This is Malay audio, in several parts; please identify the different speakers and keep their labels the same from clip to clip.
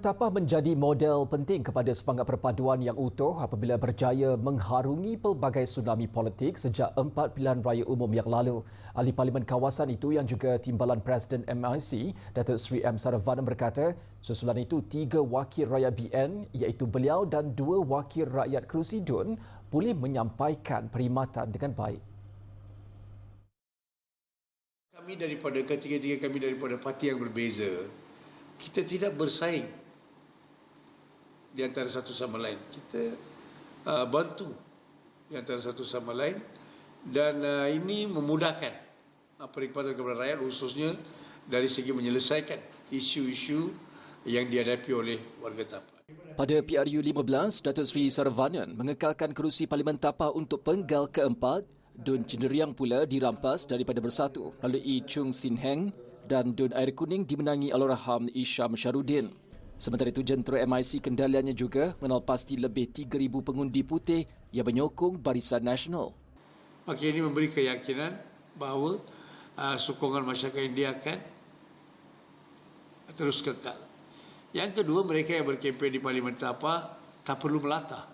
Speaker 1: Tapah menjadi model penting kepada semangat perpaduan yang utuh apabila berjaya mengharungi pelbagai tsunami politik sejak empat pilihan raya umum yang lalu. Ahli Parlimen kawasan itu yang juga timbalan Presiden MIC, Datuk Seri M. Saravanan berkata, susulan itu tiga wakil rakyat BN iaitu beliau dan dua wakil rakyat kerusi DUN boleh menyampaikan perkhidmatan dengan baik.
Speaker 2: Kami daripada ketiga-tiga kami daripada parti yang berbeza, kita tidak bersaing di antara satu sama lain. Kita uh, bantu di antara satu sama lain dan uh, ini memudahkan uh, perkhidmatan kepada rakyat khususnya dari segi menyelesaikan isu-isu yang dihadapi oleh warga Tapa.
Speaker 1: Pada PRU 15, Datuk Seri Saravanan mengekalkan kerusi Parlimen Tapa untuk penggal keempat Dun Cenderiang pula dirampas daripada bersatu melalui Chung Sin Heng dan Dun Air Kuning dimenangi Allahyarham Isham Syarudin. Sementara itu, jentera MIC kendaliannya juga mengenal pasti lebih 3,000 pengundi putih yang menyokong Barisan Nasional.
Speaker 2: Maka ini memberi keyakinan bahawa uh, sokongan masyarakat India akan terus kekal. Yang kedua, mereka yang berkempen di Parlimen Tapa tak perlu melata.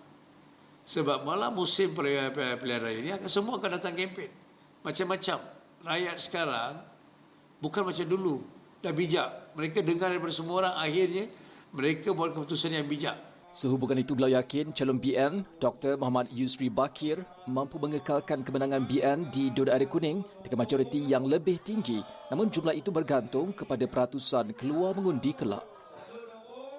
Speaker 2: Sebab malam musim pilihan raya ini semua akan datang kempen. Macam-macam. Rakyat sekarang bukan macam dulu. Dah bijak. Mereka dengar daripada semua orang akhirnya mereka buat keputusan yang bijak.
Speaker 1: Sehubungan itu, beliau yakin calon BN, Dr. Muhammad Yusri Bakir, mampu mengekalkan kemenangan BN di Dua Air Kuning dengan majoriti yang lebih tinggi. Namun jumlah itu bergantung kepada peratusan keluar mengundi kelak.